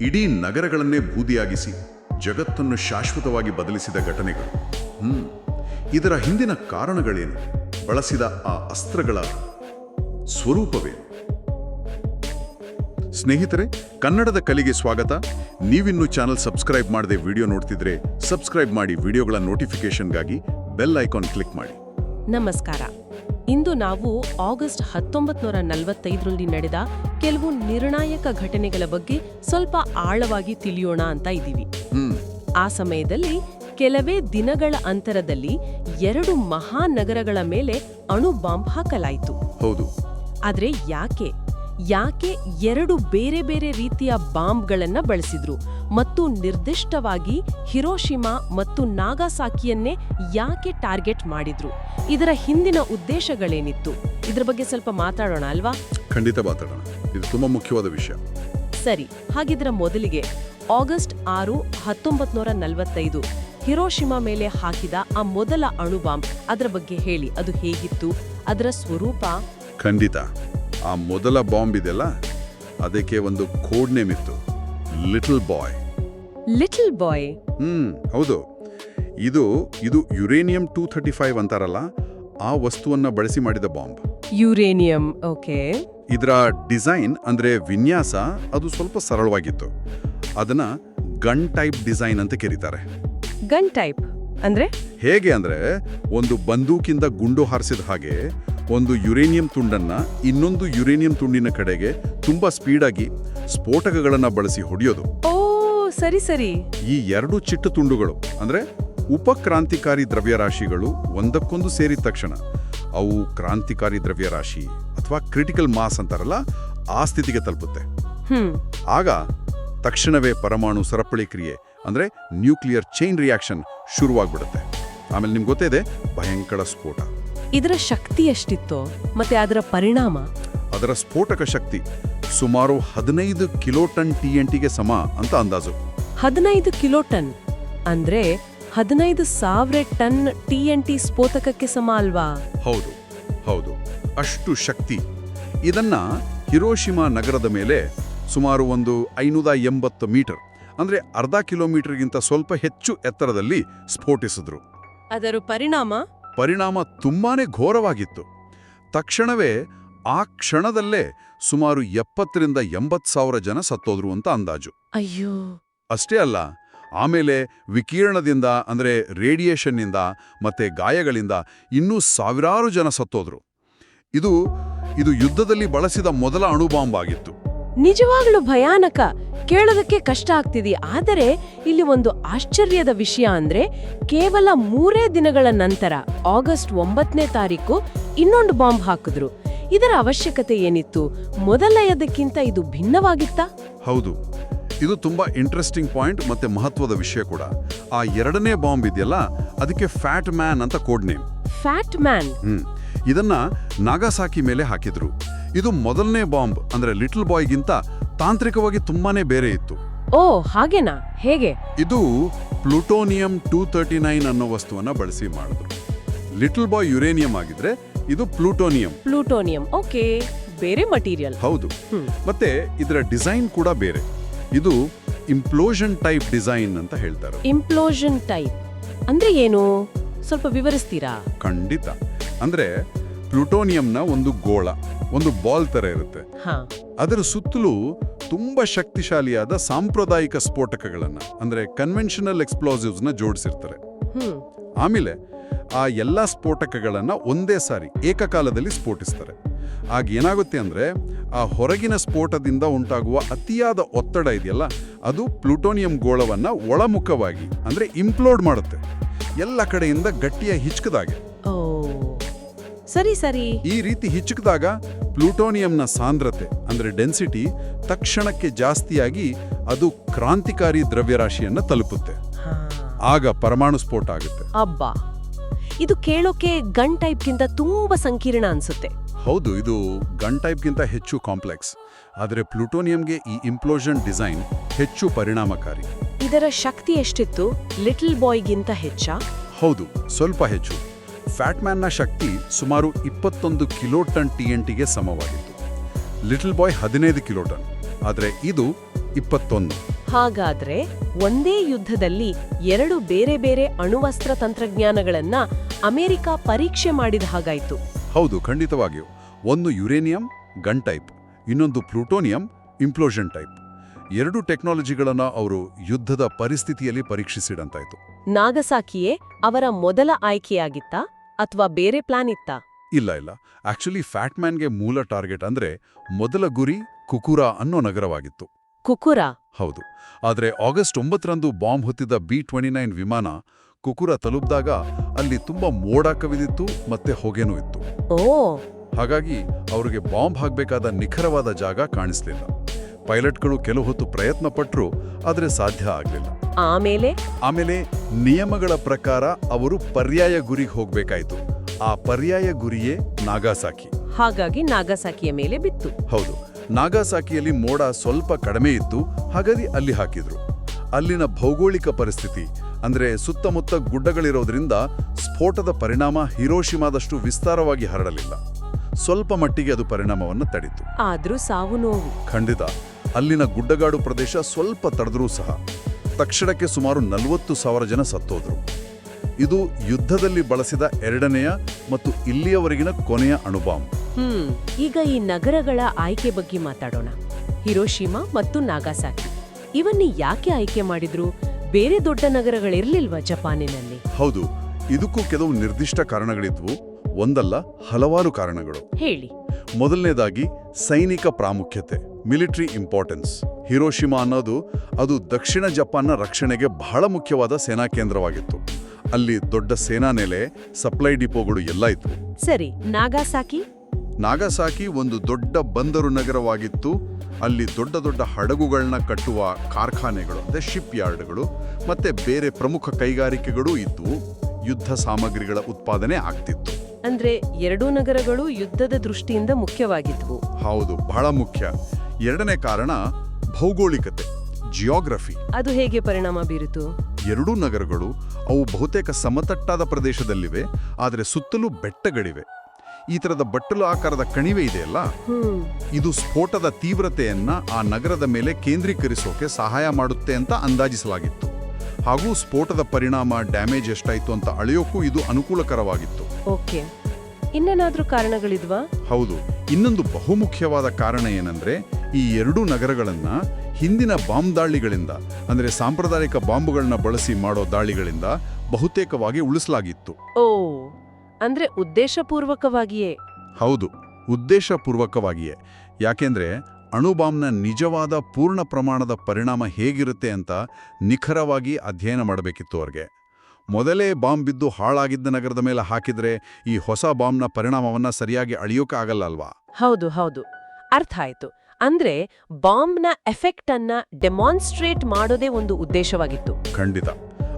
ಇಡೀ ನಗರಗಳನ್ನೇ ಬೂದಿಯಾಗಿಸಿ ಜಗತ್ತನ್ನು ಶಾಶ್ವತವಾಗಿ ಬದಲಿಸಿದ ಘಟನೆಗಳು. ಹ್ಮ್, ಇದರ ಹಿಂದಿನ ಕಾರಣಗಳೇನು? ಬಳಸಿದ ಆ ಅಸ್ತ್ರಗಳ ಸ್ವರೂಪವೇನು? ಸ್ನೇಹಿತರೆ, ಕನ್ನಡದ ಕಲಿಗೆ ಸ್ವಾಗತ. ನೀವಿನ್ನೂ ಚಾನಲ್ ಸಬ್ಸ್ಕ್ರೈಬ್ ಮಾಡದೆ ವಿಡಿಯೋ ನೋಡ್ತಿದ್ರೆ ಸಬ್ಸ್ಕ್ರೈಬ್ ಮಾಡಿ ವಿಡಿಯೋಗಳ ನೋಟಿಫಿಕೇಶನ್ಗಾಗಿ ಬೆಲ್ ಐಕಾನ್ ಕ್ಲಿಕ್ ಮಾಡಿ. ನಮಸ್ಕಾರ. ಇಂದು ನಾವು ಆಗಸ್ಟ್ ಹತ್ತೊಂಬತ್ ನೂರ ನಲವತ್ತೈದರಲ್ಲಿ ನಡೆದ ಕೆಲವು ನಿರ್ಣಾಯಕ ಘಟನೆಗಳ ಬಗ್ಗೆ ಸ್ವಲ್ಪ ಆಳವಾಗಿ ತಿಳಿಯೋಣ ಅಂತ ಇದ್ದೀವಿ. ಆ ಸಮಯದಲ್ಲಿ ಕೆಲವೇ ದಿನಗಳ ಅಂತರದಲ್ಲಿ ಎರಡು ಮಹಾನಗರಗಳ ಮೇಲೆ ಅಣು ಬಾಂಬ್ ಹಾಕಲಾಯಿತು. ಹೌದು. ಆದ್ರೆ ಯಾಕೆ? ಯಾಕೆ ಎರಡು ಬೇರೆ ಬೇರೆ ರೀತಿಯ ಬಾಂಬ್ಗಳನ್ನು ಬಳಸಿದ್ರು ಮತ್ತು ನಿರ್ದಿಷ್ಟವಾಗಿ ಹಿರೋಶಿಮಾ ಮತ್ತು ನಾಗಾಸಾಕಿಯನ್ನೇ ಯಾಕೆ ಟಾರ್ಗೆಟ್ ಮಾಡಿದ್ರು? ಇದರ ಹಿಂದಿನ ಉದ್ದೇಶಗಳೇನಿತ್ತು? ಇದರ ಬಗ್ಗೆ ಸ್ವಲ್ಪ ಮಾತಾಡೋಣ ಅಲ್ವಾ? ಖಂಡಿತ ಮಾತಾಡೋಣ. ಇದು ತುಂಬಾ ಮುಖ್ಯವಾದ ವಿಷಯ. ಸರಿ ಹಾಗಿದ್ರ ಮೊದಲಿಗೆ ಆಗಸ್ಟ್ ಆರು ಹತ್ತೊಂಬತ್ ನೂರ ನಲವತ್ತೈದು ಹಿರೋಶಿಮಾ ಮೇಲೆ ಹಾಕಿದ ಆ ಮೊದಲ ಅಣು ಬಾಂಬ್. ಅದರ ಬಗ್ಗೆ ಹೇಳಿ ಅದು ಹೇಗಿತ್ತು? ಅದರ ಸ್ವರೂಪ? ಖಂಡಿತ. ಆ ಮೊದಲ ಬಾಂಬ್ ಇದೆಯಲ್ಲ ಅದಕ್ಕೆ ಒಂದು ಕೋಡ್ ನೇಮ್ ಇತ್ತು. ಲಿಟಲ್ ಬಾಯ್ ಲಿಟಲ್ ಬಾಯ್ ಹ್ಮ್ ಹೌದು. ಇದು ಇದು ಯುರೇನಿಯಂ ಟೂ ಥರ್ಟಿ ಫೈವ್ ಅಂತಾರಲ್ಲ ಆ ವಸ್ತುವನ್ನ ಬಳಸಿ ಮಾಡಿದ ಬಾಂಬ್. ಯುರೇನಿಯಂ ಓಕೆ ಇದರ ಡಿಸೈನ್ ಅಂದ್ರೆ ವಿನ್ಯಾಸ ಅದು ಸ್ವಲ್ಪ ಸರಳವಾಗಿತ್ತು. ಅದನ್ನ ಗನ್ ಟೈಪ್ ಡಿಸೈನ್ ಅಂತ ಕರೀತಾರೆ. ಗನ್ ಟೈಪ್ ಅಂದ್ರೆ? ಹೇಗೆ ಅಂದ್ರೆ ಒಂದು ಬಂದೂಕಿಂದ ಗುಂಡು ಹಾರಿಸಿದ ಹಾಗೆ ಒಂದು ಯುರೇನಿಯಂ ತುಂಡನ್ನ ಇನ್ನೊಂದು ಯುರೇನಿಯಂ ತುಂಡಿನ ಕಡೆಗೆ ತುಂಬಾ ಸ್ಪೀಡಾಗಿ ಸ್ಫೋಟಕಗಳನ್ನು ಬಳಸಿ ಹೊಡೆಯೋದು. ಓ ಸರಿ ಸರಿ. ಈ ಎರಡು ಚಿಟ್ಟು ತುಂಡುಗಳು ಅಂದ್ರೆ ಉಪಕ್ರಾಂತಿಕಾರಿ ದ್ರವ್ಯರಾಶಿಗಳು ಒಂದಕ್ಕೊಂದು ಸೇರಿದ ತಕ್ಷಣ ಅವು ಕ್ರಾಂತಿಕಾರಿ ದ್ರವ್ಯರಾಶಿ ಅಥವಾ ಕ್ರಿಟಿಕಲ್ ಮಾಸ್ ಅಂತಾರಲ್ಲ ಆ ಸ್ಥಿತಿಗೆ ತಲುಪುತ್ತೆ. ಆಗ ತಕ್ಷಣವೇ ಪರಮಾಣು ಸರಪಳಿ ಕ್ರಿಯೆ ಅಂದ್ರೆ ನ್ಯೂಕ್ಲಿಯರ್ ಚೈನ್ ರಿಯಾಕ್ಷನ್ ಶುರುವಾಗ್ಬಿಡುತ್ತೆ. ಆಮೇಲೆ ನಿಮ್ಗೆ ಗೊತ್ತೇ ಇದೆ ಭಯಂಕರ ಸ್ಫೋಟ. ಇದರ ಶಕ್ತಿ ಎಷ್ಟಿತ್ತು ಮತ್ತೆ ಅದರ ಪರಿಣಾಮ? ಅದರ ಸ್ಫೋಟಕ ಶಕ್ತಿ ಸುಮಾರು ಹದಿನೈದು ಕಿಲೋ ಟನ್ ಟಿ ಎನ್ ಟಿಗೆ ಸಮ ಅಂತ ಅಂದಾಜು. ಹದಿನೈದು ಕಿಲೋ ಟನ್ ಅಂದ್ರೆ ಹದಿನೈದು ಸಾವಿರ ಟನ್ ಟಿ ಎನ್ ಟಿ ಸ್ಫೋಟಕಕ್ಕೆ ಸಮ ಅಲ್ವಾ? ಹೌದು ಹೌದು. ಅಷ್ಟು ಶಕ್ತಿ. ಇದನ್ನ ಹಿರೋಶಿಮಾ ನಗರದ ಮೇಲೆ ಸುಮಾರು ಒಂದು ಐನೂರ ಎಂಬತ್ತು ಮೀಟರ್ ಅಂದ್ರೆ ಅರ್ಧ ಕಿಲೋಮೀಟರ್ಗಿಂತ ಸ್ವಲ್ಪ ಹೆಚ್ಚು ಎತ್ತರದಲ್ಲಿ ಸ್ಫೋಟಿಸಿದ್ರು. ಅದರ ಪರಿಣಾಮ? ಪರಿಣಾಮ ತುಂಬಾನೇ ಘೋರವಾಗಿತ್ತು. ತಕ್ಷಣವೇ ಆ ಕ್ಷಣದಲ್ಲೇ ಸುಮಾರು ಎಪ್ಪತ್ತರಿಂದ ಎಂಬತ್ತು ಸಾವಿರ ಜನ ಸತ್ತೋದ್ರು ಅಂತ ಅಂದಾಜು. ಅಯ್ಯೋ. ಅಷ್ಟೇ ಅಲ್ಲ ಆಮೇಲೆ ವಿಕಿರಣದಿಂದ ಅಂದ್ರೆ ರೇಡಿಯೇಷನ್ನಿಂದ ಮತ್ತೆ ಗಾಯಗಳಿಂದ ಇನ್ನೂ ಸಾವಿರಾರು ಜನ ಸತ್ತೋದ್ರು. ಇದು ಇದು ಯುದ್ಧದಲ್ಲಿ ಬಳಸಿದ ಮೊದಲ ಅಣುಬಾಂಬ್ ಆಗಿತ್ತು. ನಿಜವಾಗ್ಲೂ ಭಯಾನಕ. ಕೇಳೋದಕ್ಕೆ ಕಷ್ಟ ಆಗ್ತಿದೆ. ಆದರೆ ಇಲ್ಲಿ ಒಂದು ಆಶ್ಚರ್ಯದ ವಿಷಯ ಅಂದ್ರೆ ಕೇವಲ ಮೂರೇ ದಿನಗಳ ನಂತರ ಆಗಸ್ಟ್ ಒಂಬತ್ತನೇ ತಾರೀಕು ಇನ್ನೊಂದು ಬಾಂಬ್ ಹಾಕಿದ್ರು. ಇದರ ಅವಶ್ಯಕತೆ ಏನಿತ್ತು? ಮೊದಲನೆಯದಕ್ಕಿಂತ ಇದು ಭಿನ್ನವಾಗಿತ್ತಾ? ಹೌದು. ಇದು ತುಂಬಾ ಇಂಟ್ರೆಸ್ಟಿಂಗ್ ಪಾಯಿಂಟ್ ಮತ್ತೆ ಮಹತ್ವದ ವಿಷಯ ಕೂಡ. ಆ ಎರಡನೇ ಬಾಂಬ್ ಇದೆಯಲ್ಲ ಅದಕ್ಕೆ ಫ್ಯಾಟ್ ಮ್ಯಾನ್ ಅಂತ ಕೋಡ್ ನೇಮ್ ಫ್ಯಾಟ್ ಮ್ಯಾನ್ ಇದನ್ನ ನಾಗಾಸಾಕಿ ಮೇಲೆ ಹಾಕಿದ್ರು. ಇದು ಮೊದಲನೇ ಬಾಂಬ್ ಅಂದ್ರೆ ಲಿಟಲ್ ಬಾಯ್ಗಿಂತ ತಾಂತ್ರಿಕವಾಗಿ ತುಂಬಾನೇ ಬೇರೆ ಇತ್ತು. ಓ ಹಾಗೇನಾ? ಹೇಗೆ? ಇದು ಪ್ಲುಟೋನಿಯಂ ಟೂ ತರ್ಟಿ ನೈನ್ ಅನ್ನೋ ವಸ್ತುವನ್ನ ಬಳಸಿ ಮಾಡಿದ್ರು ಲಿಟಲ್ ಬಾಯ್ ಯುರೇನಿಯಂ ಆಗಿದ್ರೆ ಇದು ಪ್ಲೂಟೋನಿಯಂ. Plutonium okay. ಬೇರೆ ಮಟೀರಿಯಲ್. ಹೌದು. ಮತ್ತೆ ಇದರ ಡಿಸೈನ್ ಕೂಡ ಬೇರೆ. ಇದು ಇಂಪ್ಲೋಷನ್ ಟೈಪ್ ಡಿಸೈನ್ ಅಂತ ಹೇಳ್ತಾರೆ. Implosion type. ಅಂದ್ರೆ ಏನು? ಸ್ವಲ್ಪ ವಿವರಿಸ್ತೀರಾ? ಖಂಡಿತ. ಅಂದ್ರೆ ಪ್ಲುಟೋನಿಯಂನ ಒಂದು ಗೋಳ. ಒಂದು ಬಾಲ್ ತರ ಇರುತ್ತೆ. ಅದರ ಸುತ್ತಲೂ ತುಂಬಾ ಶಕ್ತಿಶಾಲಿಯಾದ ಸಾಂಪ್ರದಾಯಿಕ ಸ್ಫೋಟಕಗಳನ್ನ ಅಂದ್ರೆ ಕನ್ವೆನ್ಷನಲ್ ಎಕ್ಸ್ಪ್ಲೋಸಿವ್ಸ್ನ ಜೋಡಿಸಿರ್ತಾರೆ. ಹ್ಮ್. ಆಮೇಲೆ ಆ ಎಲ್ಲ ಸ್ಫೋಟಕಗಳನ್ನ ಒಂದೇ ಸಾರಿ ಏಕಕಾಲದಲ್ಲಿ ಸ್ಫೋಟಿಸ್ತಾರೆ. ಆಗ ಏನಾಗುತ್ತೆ ಅಂದ್ರೆ ಆ ಹೊರಗಿನ ಸ್ಫೋಟದಿಂದ ಉಂಟಾಗುವ ಅತಿಯಾದ ಒತ್ತಡ ಇದೆಯಲ್ಲ ಅದು ಪ್ಲುಟೋನಿಯಂ ಗೋಳವನ್ನ ಒಳಮುಖವಾಗಿ ಅಂದ್ರೆ ಇಂಪ್ಲೋಡ್ ಮಾಡುತ್ತೆ. ಎಲ್ಲ ಕಡೆಯಿಂದ ಗಟ್ಟಿಯ ಹಿಚ್ಕದಾಗೆ. ಸರಿ ಸರಿ. ಈ ರೀತಿ ಹಿಚ್ಚುಕಿದಾಗ ಪ್ಲೂಟೋನಿಯಂನ ಸಾಂದ್ರತೆ ಅಂದ್ರೆ ಡೆನ್ಸಿಟಿ ತಕ್ಷಣಕ್ಕೆ ಜಾಸ್ತಿಯಾಗಿ ಅದು ಕ್ರಾಂತಿಕಾರಿ ದ್ರವ್ಯರಾಶಿಯನ್ನ ತಲುಪುತ್ತೆ. ಆಗ ಪರಮಾಣು ಸ್ಫೋಟ ಆಗುತ್ತೆ. ಅಬ್ಬಾ. ಇದು ಕೇಳೋಕೆ ಗನ್ ಟೈಪ್ಗಿಂತ ತುಂಬಾ ಸಂಕೀರ್ಣ ಅನ್ಸುತ್ತೆ. ಹೌದು ಇದು ಗನ್ ಟೈಪ್ಗಿಂತ ಹೆಚ್ಚು ಕಾಂಪ್ಲೆಕ್ಸ್ ಆದರೆ ಪ್ಲೂಟೋನಿಯಂಗೆ ಈ ಇಂಪ್ಲೋಷನ್ ಡಿಸೈನ್ ಹೆಚ್ಚು ಪರಿಣಾಮಕಾರಿ. ಇದರ ಶಕ್ತಿ ಎಷ್ಟಿತ್ತು? ಲಿಟಲ್ ಬಾಯ್ಗಿಂತ ಹೆಚ್ಚ? ಹೌದು ಸ್ವಲ್ಪ ಹೆಚ್ಚು. ಫ್ಯಾಟ್ಮ್ಯಾನ್ನ ಶಕ್ತಿ ಸುಮಾರು ಇಪ್ಪತ್ತೊಂದು ಕಿಲೋಟನ್ ಟಿ ಎನ್ ಟಿಗೆ ಸಮವಾಗಿತ್ತು. ಲಿಟಲ್ ಬಾಯ್ ಹದಿನೈದು ಕಿಲೋಟನ್ ಆದರೆ ಇದು ಇಪ್ಪತ್ತೊಂದು. ಹಾಗಾದ್ರೆ ಒಂದೇ ಯುದ್ಧದಲ್ಲಿ ಎರಡು ಬೇರೆ ಬೇರೆ ಅಣುವಸ್ತ್ರ ತಂತ್ರಜ್ಞಾನಗಳನ್ನ ಅಮೆರಿಕ ಪರೀಕ್ಷೆ ಮಾಡಿದ ಹಾಗಾಯ್ತು. ಹೌದು ಖಂಡಿತವಾಗಿಯೂ. ಒಂದು ಯುರೇನಿಯಂ ಗನ್ ಟೈಪ್. ಇನ್ನೊಂದು ಪ್ಲೂಟೋನಿಯಂ ಇಂಪ್ಲೋಷನ್ ಟೈಪ್. ಎರಡು ಟೆಕ್ನಾಲಜಿಗಳನ್ನು ಅವರು ಯುದ್ಧದ ಪರಿಸ್ಥಿತಿಯಲ್ಲಿ ಪರೀಕ್ಷಿಸಿಡಂತಾಯಿತು ನಾಗಸಾಕಿಯೇ ಅವರ ಮೊದಲ ಆಯ್ಕೆಯಾಗಿತ್ತಾ? ಅಥವಾ ಬೇರೆ ಪ್ಲಾನ್ ಇತ್ತಾ? ಇಲ್ಲ ಇಲ್ಲ. ಆಕ್ಚುಲಿ ಫ್ಯಾಟ್ ಮ್ಯಾನ್ಗೆ ಮೂಲ ಟಾರ್ಗೆಟ್ ಅಂದ್ರೆ ಮೊದಲ ಗುರಿ ಕುಕುರಾ ಅನ್ನೋ ನಗರವಾಗಿತ್ತು. ಕುಕುರ? ಹೌದು. ಆದರೆ ಆಗಸ್ಟ್ ಒಂಬತ್ತರಂದು ಬಾಂಬ್ ಹೊತ್ತಿದ್ದ ಬಿ ಟ್ವೆಂಟಿ ನೈನ್ ವಿಮಾನ ಕುಕುರ ತಲುಪಿದಾಗ ಅಲ್ಲಿ ತುಂಬಾ ಮೋಡ ಕವಿದಿತ್ತು ಮತ್ತೆ ಹೊಗೆನೂ ಇತ್ತು. ಓ! ಹಾಗಾಗಿ ಅವರಿಗೆ ಬಾಂಬ್ ಹಾಕಬೇಕಾದ ನಿಖರವಾದ ಜಾಗ ಕಾಣಿಸ್ಲಿಲ್ಲ. ಪೈಲಟ್ಗಳು ಕೆಲವು ಹೊತ್ತು ಪ್ರಯತ್ನ ಪಟ್ಟರು ಆದರೆ ಸಾಧ್ಯ ಆಗಲಿಲ್ಲ. ಆಮೇಲೆ? ಆಮೇಲೆ ನಿಯಮಗಳ ಪ್ರಕಾರ ಅವರು ಪರ್ಯಾಯ ಗುರಿಗೆ ಹೋಗಬೇಕಾಯಿತು. ಆ ಪರ್ಯಾಯ ಗುರಿಯೇ ನಾಗಾಸಾಕಿ. ಹಾಗಾಗಿ ನಾಗಾಸಾಕಿಯ ಮೇಲೆ ಬಿತ್ತು. ಹೌದು. ನಾಗಾಸಾಕಿಯಲ್ಲಿ ಮೋಡ ಸ್ವಲ್ಪ ಕಡಿಮೆ ಇತ್ತು ಹಾಗಾಗಿ ಅಲ್ಲಿ ಹಾಕಿದ್ರು. ಅಲ್ಲಿನ ಭೌಗೋಳಿಕ ಪರಿಸ್ಥಿತಿ ಅಂದ್ರೆ ಸುತ್ತಮುತ್ತ ಗುಡ್ಡಗಳಿರೋದ್ರಿಂದ ಸ್ಫೋಟದ ಪರಿಣಾಮ ಹಿರೋಶಿಮಾದಷ್ಟು ವಿಸ್ತಾರವಾಗಿ ಹರಡಲಿಲ್ಲ. ಸ್ವಲ್ಪ ಮಟ್ಟಿಗೆ ಅದು ಪರಿಣಾಮವನ್ನು ತಡಿತು. ಆದ್ರೂ ಸಾವು ನೋವು. ಖಂಡಿತ. ಅಲ್ಲಿನ ಗುಡ್ಡಗಾಡು ಪ್ರದೇಶ ಸ್ವಲ್ಪ ತಡೆದ್ರೂ ಸಹ ತಕ್ಷಣಕ್ಕೆ ಸುಮಾರು ನಲವತ್ತು ಸಾವಿರ ಜನ ಸತ್ತೋದ್ರು. ಇದು ಯುದ್ಧದಲ್ಲಿ ಬಳಸಿದ ಎರಡನೆಯ ಮತ್ತು ಇಲ್ಲಿಯವರೆಗಿನ ಕೊನೆಯ ಅಣುಬಾಂಬ್. ಹ್ಮ್ ಈಗ ಈ ನಗರಗಳ ಆಯ್ಕೆ ಬಗ್ಗೆ ಮಾತಾಡೋಣ. ಹಿರೋಶಿಮಾ ಮತ್ತು ನಾಗಾಸಾಕಿ. ಇವನ್ನ ಯಾಕೆ ಆಯ್ಕೆ ಮಾಡಿದ್ರು? ಬೇರೆ ದೊಡ್ಡ ನಗರಗಳಿರ್ಲಿಲ್ವಾ ಜಪಾನಿನಲ್ಲಿ? ಹೌದು ಇದಕ್ಕೂ ಕೆಲವು ನಿರ್ದಿಷ್ಟ ಕಾರಣಗಳಿದ್ವು. ಒಂದಲ್ಲ ಹಲವಾರು ಕಾರಣಗಳು. ಹೇಳಿ. ಮೊದಲನೇದಾಗಿ ಸೈನಿಕ ಪ್ರಾಮುಖ್ಯತೆ ಮಿಲಿಟರಿ ಇಂಪಾರ್ಟೆನ್ಸ್. ಹಿರೋಶಿಮಾ ಅನ್ನೋದು ಅದು ದಕ್ಷಿಣ ಜಪಾನ್ನ ರಕ್ಷಣೆಗೆ ಬಹಳ ಮುಖ್ಯವಾದ ಸೇನಾ ಕೇಂದ್ರವಾಗಿತ್ತು. ಅಲ್ಲಿ ದೊಡ್ಡ ಸೇನಾ ನೆಲೆ ಸಪ್ಲೈ ಡಿಪೋಗಳು ಎಲ್ಲ ಇತ್ತು ಸರಿ ನಾಗಾಸಾಕಿ? ನಾಗಾಸಾಕಿ ಒಂದು ದೊಡ್ಡ ಬಂದರು ನಗರವಾಗಿತ್ತು. ಅಲ್ಲಿ ದೊಡ್ಡ ದೊಡ್ಡ ಹಡಗುಗಳನ್ನ ಕಟ್ಟುವ ಕಾರ್ಖಾನೆಗಳು ಅಂದರೆ ಶಿಪ್ ಯಾರ್ಡ್ಗಳು ಮತ್ತೆ ಬೇರೆ ಪ್ರಮುಖ ಕೈಗಾರಿಕೆಗಳೂ ಇದ್ವು. ಯುದ್ಧ ಸಾಮಗ್ರಿಗಳ ಉತ್ಪಾದನೆ ಆಗ್ತಿತ್ತು. ಅಂದ್ರೆ ಎರಡೂ ನಗರಗಳು ಯುದ್ಧದ ದೃಷ್ಟಿಯಿಂದ ಮುಖ್ಯವಾಗಿದ್ವು. ಹೌದು ಬಹಳ ಮುಖ್ಯ. ಎರಡನೇ ಕಾರಣ ಭೌಗೋಳಿಕತೆ ಜಿಯೋಗ್ರಫಿ ಅದು ಹೇಗೆ ಪರಿಣಾಮ ಬೀರಿತು? ಎರಡೂ ನಗರಗಳು ಅವು ಬಹುತೇಕ ಸಮತಟ್ಟಾದ ಪ್ರದೇಶದಲ್ಲಿವೆ ಆದರೆ ಸುತ್ತಲೂ ಬೆಟ್ಟಗಳಿವೆ. ಈ ತರದ ಬಟ್ಟಲು ಆಕಾರದ ಕಣಿವೆ ಇದೆಯಲ್ಲ? ಇದು ಸ್ಫೋಟದ ತೀವ್ರತೆಯನ್ನ ಆ ನಗರದ ಮೇಲೆ ಕೇಂದ್ರೀಕರಿಸೋಕೆ ಸಹಾಯ ಮಾಡುತ್ತೆ ಅಂತ ಅಂದಾಜಿಸಲಾಗಿತ್ತು. ಹಾಗೂ ಸ್ಫೋಟದ ಪರಿಣಾಮ ಡ್ಯಾಮೇಜ್ ಎಷ್ಟಾಯಿತು ಅಂತ ಅಳೆಯೋಕ್ಕೂ ಇದು ಅನುಕೂಲಕರವಾಗಿತ್ತು. ಓಕೆ. ಇನ್ನೇನಾದರೂ ಕಾರಣಗಳಿದ್ವಾ? ಹೌದು. ಇನ್ನೊಂದು ಬಹುಮುಖ್ಯವಾದ ಕಾರಣ ಏನಂದ್ರೆ ಈ ಎರಡೂ ನಗರಗಳನ್ನ ಹಿಂದಿನ ಬಾಂಬ್ ದಾಳಿಗಳಿಂದ ಅಂದ್ರೆ ಸಾಂಪ್ರದಾಯಿಕ ಬಾಂಬ್ಗಳನ್ನ ಬಳಸಿ ಮಾಡೋ ದಾಳಿಗಳಿಂದ ಬಹುತೇಕವಾಗಿ ಉಳಿಸಲಾಗಿತ್ತು. ಓ ಅಂದ್ರೆ ಉದ್ದೇಶಪೂರ್ವಕವಾಗಿಯೇ? ಹೌದು ಉದ್ದೇಶಪೂರ್ವಕವಾಗಿಯೇ. ಯಾಕೆಂದ್ರೆ ಅಣುಬಾಂಬ್ನ ನಿಜವಾದ ಪೂರ್ಣ ಪ್ರಮಾಣದ ಪರಿಣಾಮ ಹೇಗಿರುತ್ತೆ ಅಂತ ನಿಖರವಾಗಿ ಅಧ್ಯಯನ ಮಾಡಬೇಕಿತ್ತು ಅವ್ರಿಗೆ. ಮೊದಲೇ ಬಾಂಬ್ ಬಿದ್ದು ಹಾಳಾಗಿದ್ದ ನಗರದ ಮೇಲೆ ಹಾಕಿದ್ರೆ ಈ ಹೊಸ ಬಾಂಬ್ನ ಪರಿಣಾಮವನ್ನ ಸರಿಯಾಗಿ ಅಳಿಯೋಕ್ಕಾಗಲ್ಲ ಅಲ್ವಾ? ಹೌದು ಹೌದು. ಅರ್ಥ ಆಯ್ತು. ಅಂದ್ರೆ ಬಾಂಬ್ನ ಎಫೆಕ್ಟ್ ಅನ್ನ ಡೆಮಾನ್ಸ್ಟ್ರೇಟ್ ಮಾಡೋದೇ ಒಂದು ಉದ್ದೇಶವಾಗಿತ್ತು. ಖಂಡಿತ.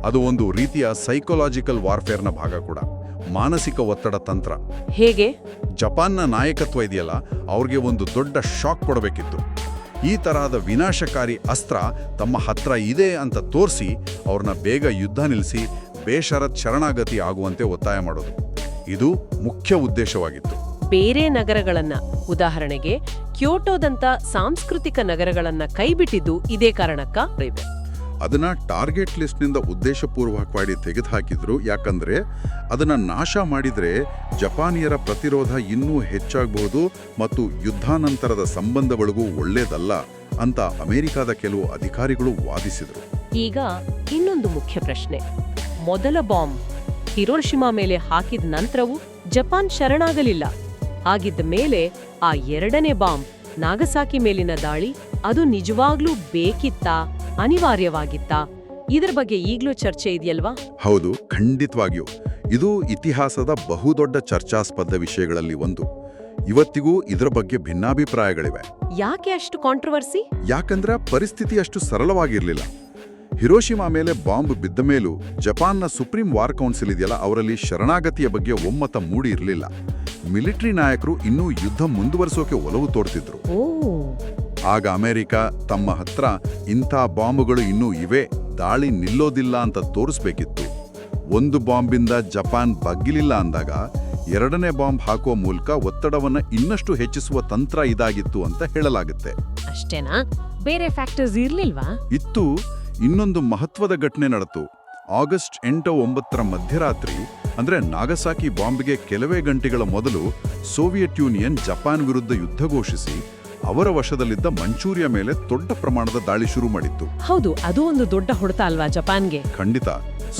ಅದು ಒಂದು ರೀತಿಯ ಸೈಕೊಲಾಜಿಕಲ್ ವಾರ್ಫೇರ್ನ ಭಾಗ ಕೂಡ. ಮಾನಸಿಕ ಒತ್ತಡ ತಂತ್ರ. ಹೇಗೆ? ಜಪಾನ್ನ ನಾಯಕತ್ವ ಇದೆಯಲ್ಲ ಅವ್ರಿಗೆ ಒಂದು ದೊಡ್ಡ ಶಾಕ್ ಕೊಡಬೇಕಿತ್ತು. ಈ ತರಹದ ವಿನಾಶಕಾರಿ ಅಸ್ತ್ರ ತಮ್ಮ ಹತ್ರ ಇದೆ ಅಂತ ತೋರಿಸಿ ಅವ್ರನ್ನ ಬೇಗ ಯುದ್ಧ ನಿಲ್ಲಿಸಿ ಬೇಷರತ್ ಶರಣಾಗತಿ ಆಗುವಂತೆ ಒತ್ತಾಯ ಮಾಡೋದು. ಇದು ಮುಖ್ಯ ಉದ್ದೇಶವಾಗಿತ್ತು. ಬೇರೆ ನಗರಗಳನ್ನ ಉದಾಹರಣೆಗೆ ಕ್ಯೋಟೋದಂತ ಸಾಂಸ್ಕೃತಿಕ ನಗರಗಳನ್ನ ಕೈಬಿಟ್ಟಿದ್ದು ಇದೇ ಕಾರಣಕ್ಕ ಅದನ್ನ ಟಾರ್ಗೆಟ್ ಲಿಸ್ಟ್ನಿಂದ ಉದ್ದೇಶಪೂರ್ವಕವಾಗಿ ತೆಗೆದುಹಾಕಿದ್ರು. ಯಾಕಂದ್ರೆ ಅದನ್ನ ನಾಶ ಮಾಡಿದ್ರೆ ಜಪಾನಿಯರ ಪ್ರತಿರೋಧ ಇನ್ನೂ ಹೆಚ್ಚಾಗಬಹುದು ಮತ್ತು ಯುದ್ಧಾನಂತರದ ಸಂಬಂಧಗಳಿಗೂ ಒಳ್ಳೇದಲ್ಲ ಅಂತ ಅಮೆರಿಕಾದ ಕೆಲವು ಅಧಿಕಾರಿಗಳು ವಾದಿಸಿದರು. ಈಗ ಇನ್ನೊಂದು ಮುಖ್ಯ ಪ್ರಶ್ನೆ. ಮೊದಲ ಬಾಂಬ್. ಹಿರೋಶಿಮಾ ಮೇಲೆ ಹಾಕಿದ ನಂತರವೂ ಜಪಾನ್ ಶರಣಾಗಲಿಲ್ಲ. ಹಾಗಿದ್ದ ಮೇಲೆ ಆ ಎರಡನೇ ಬಾಂಬ್ ನಾಗಸಾಕಿ ಮೇಲಿನ ದಾಳಿ ಅದು ನಿಜವಾಗ್ಲೂ ಬೇಕಿತ್ತಾ ಅನಿವಾರ್ಯವಾಗಿತ್ತಾ? ಇದರ ಬಗ್ಗೆ ಈಗಲೂ ಚರ್ಚೆ ಇದೆಯಲ್ವಾ? ಹೌದು ಖಂಡಿತವಾಗಿಯೂ. ಇದು ಇತಿಹಾಸದ ಬಹುದೊಡ್ಡ ಚರ್ಚಾಸ್ಪದ ವಿಷಯಗಳಲ್ಲಿ ಒಂದು. ಇವತ್ತಿಗೂ ಇದರ ಬಗ್ಗೆ ಭಿನ್ನಾಭಿಪ್ರಾಯಗಳಿವೆ. ಯಾಕೆ ಅಷ್ಟು ಕಾಂಟ್ರವರ್ಸಿ ಯಾಕಂದ್ರೆ ಪರಿಸ್ಥಿತಿ ಅಷ್ಟು ಸರಳವಾಗಿರಲಿಲ್ಲ. ಹಿರೋಶಿಮಾ ಮೇಲೆ ಬಾಂಬ್ ಬಿದ್ದ ಮೇಲೂ ಜಪಾನ್ನ ಸುಪ್ರೀಂ ವಾರ್ ಕೌನ್ಸಿಲ್ ಇದೆಯಲ್ಲ ಅವರಲ್ಲಿ ಶರಣಾಗತಿಯ ಬಗ್ಗೆ ಒಮ್ಮತ ಮೂಡಿ ಇರಲಿಲ್ಲ. ಮಿಲಿಟರಿ ನಾಯಕರು ಇನ್ನೂ ಯುದ್ಧ ಮುಂದುವರಿಸೋಕೆ ಒಲವು ತೋರ್ತಿದ್ರು. ಆಗ ಅಮೆರಿಕ ತಮ್ಮ ಹತ್ರ ಇಂಥ ಬಾಂಬುಗಳು ಇನ್ನೂ ಇವೆ ದಾಳಿ ನಿಲ್ಲೋದಿಲ್ಲ ಅಂತ ತೋರಿಸ್ಬೇಕಿತ್ತು. ಒಂದು ಬಾಂಬಿಂದ ಜಪಾನ್ ಬಗ್ಗಿಲಿಲ್ಲ ಅಂದಾಗ ಎರಡನೇ ಬಾಂಬ್ ಹಾಕುವ ಮೂಲಕ ಒತ್ತಡವನ್ನು ಇನ್ನಷ್ಟು ಹೆಚ್ಚಿಸುವ ತಂತ್ರ ಇದಾಗಿತ್ತು ಅಂತ ಹೇಳಲಾಗುತ್ತೆ. ಅಷ್ಟೇನಾ? ಬೇರೆ ಫ್ಯಾಕ್ಟರ್ಸ್ ಇರ್ಲಿಲ್ವಾ? ಇತ್ತು. ಇನ್ನೊಂದು ಮಹತ್ವದ ಘಟನೆ ನಡೆತು ಆಗಸ್ಟ್ ಎಂಟು ಒಂಬತ್ತರ ಮಧ್ಯರಾತ್ರಿ ಅಂದ್ರೆ ನಾಗಸಾಕಿ ಬಾಂಬ್ಗೆ ಕೆಲವೇ ಗಂಟೆಗಳ ಮೊದಲು ಸೋವಿಯತ್ ಯೂನಿಯನ್ ಜಪಾನ್ ವಿರುದ್ಧ ಯುದ್ಧ ಘೋಷಿಸಿ ಅವರ ವಶದಲ್ಲಿದ್ದ ಮಂಚೂರಿಯ ಮೇಲೆ ದೊಡ್ಡ ಪ್ರಮಾಣದ ದಾಳಿ ಶುರು ಮಾಡಿತ್ತು. ಹೌದು ಅದು ಒಂದು ದೊಡ್ಡ ಹೊಡೆತ ಅಲ್ವಾ ಜಪಾನ್ಗೆ? ಖಂಡಿತ.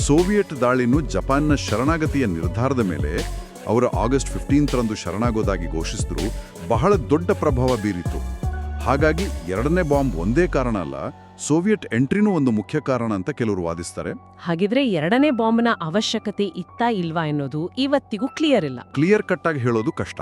ಸೋವಿಯಟ್ ದಾಳಿನೂ ಜಪಾನ್ನ ಶರಣಾಗತಿಯ ನಿರ್ಧಾರದ ಮೇಲೆ ಅವರು ಆಗಸ್ಟ್ ಫಿಫ್ಟೀನ್ತ್ರಂದು ಶರಣಾಗೋದಾಗಿ ಘೋಷಿಸಿದ್ರು. ಬಹಳ ದೊಡ್ಡ ಪ್ರಭಾವ ಬೀರಿತು ಹಾಗಾಗಿ ಎರಡನೇ ಬಾಂಬ್ ಒಂದೇ ಕಾರಣ ಅಲ್ಲ ಸೋವಿಯತ್ ಎಂಟ್ರಿನೂ ಒಂದು ಮುಖ್ಯ ಕಾರಣ ಅಂತ ಕೆಲವರು ವಾದಿಸ್ತಾರೆ. ಹಾಗಿದ್ರೆ ಎರಡನೇ ಬಾಂಬ್ನ ಅವಶ್ಯಕತೆ ಇತ್ತಾ ಇಲ್ವಾ ಎನ್ನೋದು ಇವತ್ತಿಗೂ ಕ್ಲಿಯರ್ ಇಲ್ಲ. ಕ್ಲಿಯರ್ ಕಟ್ ಆಗಿ ಹೇಳೋದು ಕಷ್ಟ.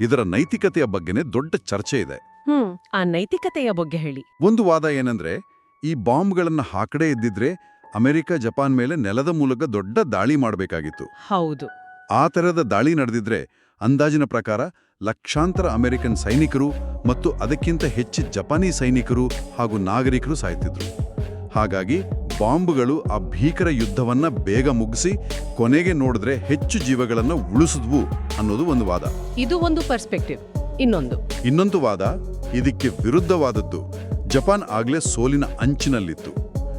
ಇದರ ನೈತಿಕತೆಯ ಬಗ್ಗೆನೇ ದೊಡ್ಡ ಚರ್ಚೆ ಇದೆ. ಹ್ಮ್ ಆ ನೈತಿಕತೆಯ ಬಗ್ಗೆ ಹೇಳಿ. ಒಂದು ವಾದ ಏನಂದ್ರೆ ಈ ಬಾಂಬ್ಗಳನ್ನ ಹಾಕಡೆ ಇದ್ದಿದ್ರೆ ಅಮೆರಿಕ ಜಪಾನ್ ಮೇಲೆ ನೆಲದ ಮೂಲಕ ದೊಡ್ಡ ದಾಳಿ ಮಾಡಬೇಕಾಗಿತ್ತು. ಹೌದು. ಆ ತರದ ದಾಳಿ ನಡೆದಿದ್ರೆ ಅಂದಾಜಿನ ಪ್ರಕಾರ ಲಕ್ಷಾಂತರ ಅಮೆರಿಕನ್ ಸೈನಿಕರು ಮತ್ತು ಅದಕ್ಕಿಂತ ಹೆಚ್ಚು ಜಪಾನಿ ಸೈನಿಕರು ಹಾಗೂ ನಾಗರಿಕರು ಸಾಯ್ತಿದ್ರು. ಹಾಗಾಗಿ ಬಾಂಬ್ಗಳು ಆ ಭೀಕರ ಯುದ್ಧವನ್ನ ಬೇಗ ಮುಗಿಸಿ ಕೊನೆಗೆ ನೋಡಿದ್ರೆ ಹೆಚ್ಚು ಜೀವಗಳನ್ನು ಉಳಿಸಿದ್ವು ಅನ್ನೋದು ಒಂದು ವಾದ. ಇದು ಒಂದು ಪರ್ಸ್ಪೆಕ್ಟಿವ್. ಇನ್ನೊಂದು. ಇನ್ನೊಂದು ವಾದ ಇದಕ್ಕೆ ವಿರುದ್ಧವಾದದ್ದು ಜಪಾನ್ ಆಗ್ಲೇ ಸೋಲಿನ ಅಂಚಿನಲ್ಲಿತ್ತು.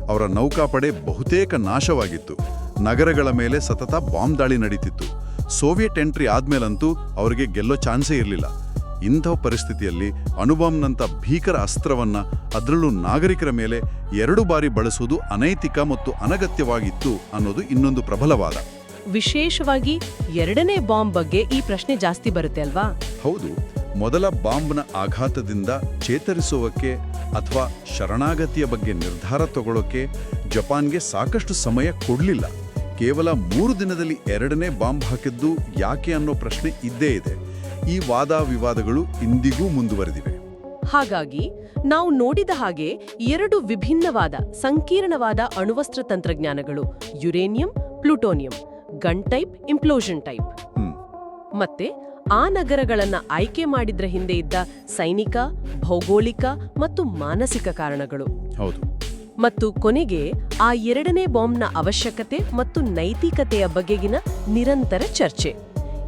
ಅವರ ನೌಕಾಪಡೆ ಬಹುತೇಕ ನಾಶವಾಗಿತ್ತು. ನಗರಗಳ ಮೇಲೆ ಸತತ ಬಾಂಬ್ ದಾಳಿ ನಡೀತಿತ್ತು. ಸೋವಿಯಟ್ ಎಂಟ್ರಿ ಆದ್ಮೇಲಂತೂ ಅವರಿಗೆ ಗೆಲ್ಲೋ ಚಾನ್ಸೇ ಇರಲಿಲ್ಲ. ಇಂಥ ಪರಿಸ್ಥಿತಿಯಲ್ಲಿ ಅಣುಬಾಂಬ್ನಂಥ ಭೀಕರ ಅಸ್ತ್ರವನ್ನು ಅದರಲ್ಲೂ ನಾಗರಿಕರ ಮೇಲೆ ಎರಡು ಬಾರಿ ಬಳಸುವುದು ಅನೈತಿಕ ಮತ್ತು ಅನಗತ್ಯವಾಗಿತ್ತು ಅನ್ನೋದು ಇನ್ನೊಂದು ಪ್ರಬಲವಾದ. ವಿಶೇಷವಾಗಿ ಎರಡನೇ ಬಾಂಬ್ ಬಗ್ಗೆ ಈ ಪ್ರಶ್ನೆ ಜಾಸ್ತಿ ಬರುತ್ತೆ ಅಲ್ವಾ? ಹೌದು. ಮೊದಲ ಬಾಂಬ್ನ ಆಘಾತದಿಂದ ಚೇತರಿಸುವಕ್ಕೆ ಅಥವಾ ಶರಣಾಗತಿಯ ಬಗ್ಗೆ ನಿರ್ಧಾರ ತಗೊಳ್ಳೋಕೆ ಜಪಾನ್ಗೆ ಸಾಕಷ್ಟು ಸಮಯ ಕೊಡಲಿಲ್ಲ. ಕೇವಲ ಮೂರು ದಿನದಲ್ಲಿ ಎರಡನೇ ಬಾಂಬ್ ಹಾಕಿದ್ದು ಯಾಕೆ ಅನ್ನೋ ಪ್ರಶ್ನೆ ಇದ್ದೇ ಇದೆ. ಈ ವಾದ ವಿವಾದಗಳು ಇಂದಿಗೂ ಮುಂದುವರೆದಿವೆ. ಹಾಗಾಗಿ ನಾವು ನೋಡಿದ ಹಾಗೆ ಎರಡು ವಿಭಿನ್ನವಾದ ಸಂಕೀರ್ಣವಾದ ಅಣುವಸ್ತ್ರ ತಂತ್ರಜ್ಞಾನಗಳು uranium plutonium gun type implosion type. ಮತ್ತೆ ಆ ನಗರಗಳನ್ನು ಆಯ್ಕೆ ಮಾಡಿದ್ರ ಹಿಂದೆ ಇದ್ದ ಸೈನಿಕ ಭೌಗೋಳಿಕ ಮತ್ತು ಮಾನಸಿಕ ಕಾರಣಗಳು. ಹೌದು. ಮತ್ತು ಕೊನೆಗೆ ಆ ಎರಡನೇ ಬಾಂಬ್ನ ಅವಶ್ಯಕತೆ ಮತ್ತು ನೈತಿಕತೆಯ ಬಗೆಗಿನ ನಿರಂತರ ಚರ್ಚೆ.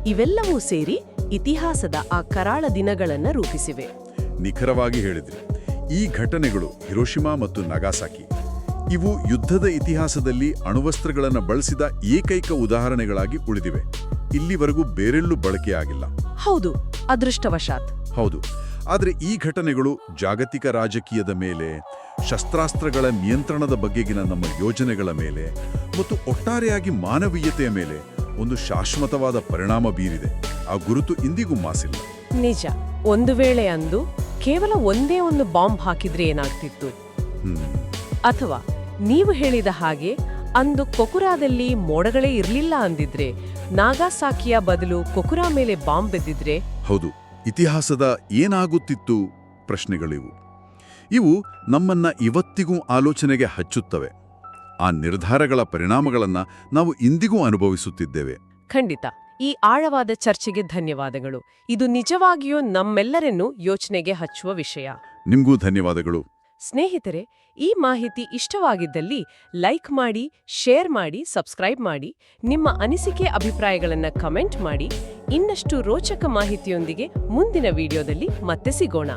ಇವೆಲ್ಲವೂ ಸೇರಿ ಇತಿಹಾಸದ ಆ ಕರಾಳ ದಿನಗಳನ್ನು ರೂಪಿಸಿವೆ. ನಿಖರವಾಗಿ ಹೇಳಿದ್ರಿ ಈ ಘಟನೆಗಳು ಹಿರೋಶಿಮಾ ಮತ್ತು ನಗಾಸಾಕಿ. ಇವು ಯುದ್ಧದ ಇತಿಹಾಸದಲ್ಲಿ ಅಣುವಸ್ತ್ರಗಳನ್ನು ಬಳಸಿದ ಏಕೈಕ ಉದಾಹರಣೆಗಳಾಗಿ ಉಳಿದಿವೆ. ಇಲ್ಲಿವರೆಗೂ ಬೇರೆಲ್ಲೂ ಬಳಕೆಯಾಗಿಲ್ಲ. ಹೌದು ಅದೃಷ್ಟವಶಾತ್. ಹೌದು ಆದರೆ ಈ ಘಟನೆಗಳು ಜಾಗತಿಕ ರಾಜಕೀಯದ ಮೇಲೆ ಶಸ್ತ್ರಾಸ್ತ್ರಗಳ ನಿಯಂತ್ರಣದ ಬಗೆಗಿನ ನಮ್ಮ ಯೋಜನೆಗಳ ಮೇಲೆ ಮತ್ತು ಒಟ್ಟಾರೆಯಾಗಿ ಮಾನವೀಯತೆಯ ಮೇಲೆ ಒಂದು ಶಾಶ್ವತವಾದ ಪರಿಣಾಮ ಬೀರಿದೆ. ಆ ಗುರುತು ಇಂದಿಗೂ ಮಾಸಿಲ್ಲ. ನಿಜ. ಒಂದು ವೇಳೆ ಅಂದು ಕೇವಲ ಒಂದೇ ಒಂದು ಬಾಂಬ್ ಹಾಕಿದ್ರೆ ಏನಾಗ್ತಿತ್ತು? ಅಥವಾ ನೀವು ಹೇಳಿದ ಹಾಗೆ ಅಂದು ಕೊಕುರಾದಲ್ಲಿ ಮೋಡಗಳೇ ಇರಲಿಲ್ಲ ಅಂದಿದ್ರೆ ನಾಗಾಸಾಕಿಯ ಬದಲು ಕೊಕುರಾ ಮೇಲೆ ಬಾಂಬ್ ಬೆದ್ದಿದ್ರೆ? ಹೌದು. ಇತಿಹಾಸದ ಏನಾಗುತ್ತಿತ್ತು ಪ್ರಶ್ನೆಗಳಿವು. ಇವು ನಮ್ಮನ್ನ ಇವತ್ತಿಗೂ ಆಲೋಚನೆಗೆ ಹಚ್ಚುತ್ತವೆ. ಆ ನಿರ್ಧಾರಗಳ ಪರಿಣಾಮಗಳನ್ನು ನಾವು ಇಂದಿಗೂ ಅನುಭವಿಸುತ್ತಿದ್ದೇವೆ. ಖಂಡಿತ. ಈ ಆಳವಾದ ಚರ್ಚೆಗೆ ಧನ್ಯವಾದಗಳು. ಇದು ನಿಜವಾಗಿಯೂ ನಮ್ಮೆಲ್ಲರನ್ನೂ ಯೋಚನೆಗೆ ಹಚ್ಚುವ ವಿಷಯ. ನಿಮಗೂ ಧನ್ಯವಾದಗಳು. ಸ್ನೇಹಿತರೆ, ಈ ಮಾಹಿತಿ ಇಷ್ಟವಾಗಿದ್ದಲ್ಲಿ ಲೈಕ್ ಮಾಡಿ, ಶೇರ್ ಮಾಡಿ, ಸಬ್ಸ್ಕ್ರೈಬ್ ಮಾಡಿ, ನಿಮ್ಮ ಅನಿಸಿಕೆ ಅಭಿಪ್ರಾಯಗಳನ್ನು ಕಮೆಂಟ್ ಮಾಡಿ, ಇನ್ನಷ್ಟು ರೋಚಕ ಮಾಹಿತಿಯೊಂದಿಗೆ ಮುಂದಿನ ವಿಡಿಯೋದಲ್ಲಿ ಮತ್ತೆ ಸಿಗೋಣ.